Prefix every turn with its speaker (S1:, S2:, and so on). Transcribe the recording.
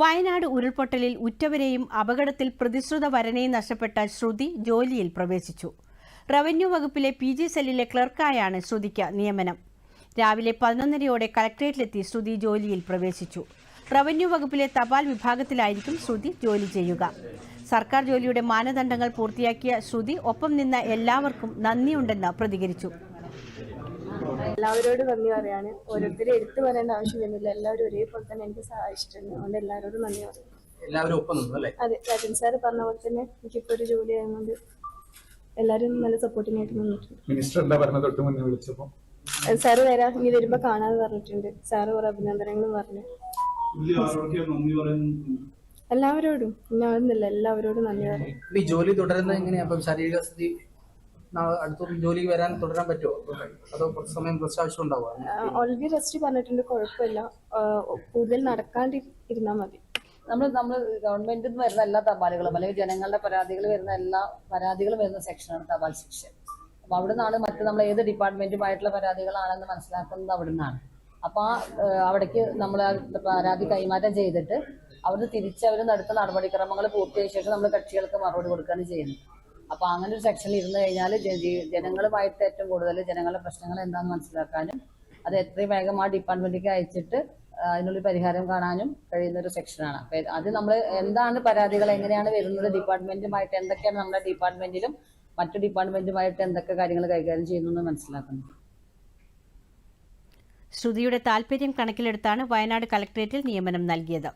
S1: വയനാട് ഉരുൾപൊട്ടലിൽ ഉറ്റവരെയും അപകടത്തിൽ പ്രതിശ്രുത വരനെയും നഷ്ടപ്പെട്ട ശ്രുതി ജോലിയിൽ പ്രവേശിച്ചു. റവന്യൂ വകുപ്പിലെ പി ജി സെല്ലിലെ ക്ലർക്കായാണ് ശ്രുതിക്ക് നിയമനം. രാവിലെ പതിനൊന്നരയോടെ കളക്ടറേറ്റിലെത്തി ശ്രുതി ജോലിയിൽ പ്രവേശിച്ചു. റവന്യൂ വകുപ്പിലെ തപാൽ വിഭാഗത്തിലായിരിക്കും ശ്രുതി ജോലി ചെയ്യുക. സർക്കാർ ജോലിയുടെ മാനദണ്ഡങ്ങൾ പൂർത്തിയാക്കിയ ശ്രുതി ഒപ്പം നിന്ന എല്ലാവർക്കും നന്ദിയുണ്ടെന്ന് പ്രതികരിച്ചു.
S2: എല്ലാവരോടും നന്ദി പറയാണ് ഓരോരുത്തരും എടുത്തു പറയേണ്ട ആവശ്യം വരുന്നില്ല. എല്ലാവരും ഒരേപോലെ തന്നെ എനിക്ക് സഹായിച്ചിട്ടുണ്ട്. അതുകൊണ്ട് എല്ലാവരോടും നന്ദി പറയും.
S3: എല്ലാവരും ഒപ്പം നിന്നു അല്ലേ?
S2: അതെ രാജൻ സാറ് പറഞ്ഞ പോലെ തന്നെ എനിക്കിപ്പോ ഒരു ജോലി ആയതുകൊണ്ട് എല്ലാവരും നല്ല സപ്പോർട്ടിനായിട്ട് നിന്നിട്ടുണ്ട്.
S4: മിനിസ്റ്റർ എന്താ പറഞ്ഞ തൊട്ട് മുന്നേ വിളിച്ചപ്പോ.
S2: അത് സാറ് വരാ. ഇനി വരുമ്പോ കാണാതെ പറഞ്ഞിട്ടുണ്ട്. സാറ് കുറെ അഭിനന്ദനങ്ങളും പറഞ്ഞു. എല്ലാവരോടും. ഇന്ന എല്ലാവരോടും നന്ദി പറയും.
S3: ഈ ജോലി തുടരുന്നത് എങ്ങനെയാ? അപ്പം ശാരീരിക സ്ഥിതി നാ- അടുത്ത ജോലിക്ക് വരാൻ തുടരാൻ പറ്റുമോ? അതോ കുറച്ച് സമയം കുറച്ച് ആവശ്യം ഉണ്ടാവുക
S2: ഓൾറെഡി റെസ്റ്റ് പറഞ്ഞിട്ടുണ്ട് കുഴപ്പമില്ല. കൂടുതൽ നടക്കാണ്ടിരുന്നാൽ മതി.
S5: നമ്മൾ നമ്മൾ ഗവൺമെന്റിൽ നിന്ന് വരുന്ന എല്ലാ തപാലുകളും അല്ലെങ്കിൽ ജനങ്ങളുടെ പരാതികൾ വരുന്ന എല്ലാ പരാതികളും വരുന്ന സെക്ഷനാണ് തപാൽ സെക്ഷൻ അപ്പൊ അവിടെ നിന്നാണ് മറ്റ് നമ്മൾ ഏത് ഡിപ്പാർട്ട്മെന്റുമായിട്ടുള്ള പരാതികളാണെന്ന് മനസ്സിലാക്കുന്നത് അവിടെ നിന്നാണ് അപ്പൊ ആ അവിടേക്ക് നമ്മൾ ആ പരാതി കൈമാറ്റം ചെയ്തിട്ട് അവർ തിരിച്ച് അവർ നടത്തുന്ന നടപടിക്രമങ്ങൾ പൂർത്തിയായ ശേഷം നമ്മൾ കക്ഷികൾക്ക് മറുപടി കൊടുക്കുകയാണ് ചെയ്യുന്നത്. അപ്പൊ അങ്ങനെ ഒരു സെക്ഷനിൽ ഇരുന്ന് കഴിഞ്ഞാൽ ജനങ്ങളുമായിട്ട് ഏറ്റവും കൂടുതൽ ജനങ്ങളുടെ പ്രശ്നങ്ങൾ എന്താണെന്ന് മനസ്സിലാക്കാനും അത് എത്രയും വേഗം ആ ഡിപ്പാർട്ട്മെന്റിലേക്ക് അയച്ചിട്ട് അതിനുള്ള പരിഹാരം കാണാനും കഴിയുന്ന ഒരു സെക്ഷനാണ് അത് നമ്മൾ എന്താണ് പരാതികൾ എങ്ങനെയാണ് വരുന്നത് ഡിപ്പാർട്ട്മെന്റുമായിട്ട് എന്തൊക്കെയാണ് നമ്മുടെ ഡിപ്പാർട്ട്മെന്റിലും മറ്റു ഡിപ്പാർട്ട്മെന്റുമായിട്ട് എന്തൊക്കെ കാര്യങ്ങൾ കൈകാര്യം ചെയ്യുന്നു എന്ന് മനസ്സിലാക്കുന്നു.
S1: ശ്രുതിയുടെ താൽപര്യം കണക്കിലെടുത്താണ് വയനാട് കളക്ടറേറ്റിൽ നിയമനം നൽകിയത്.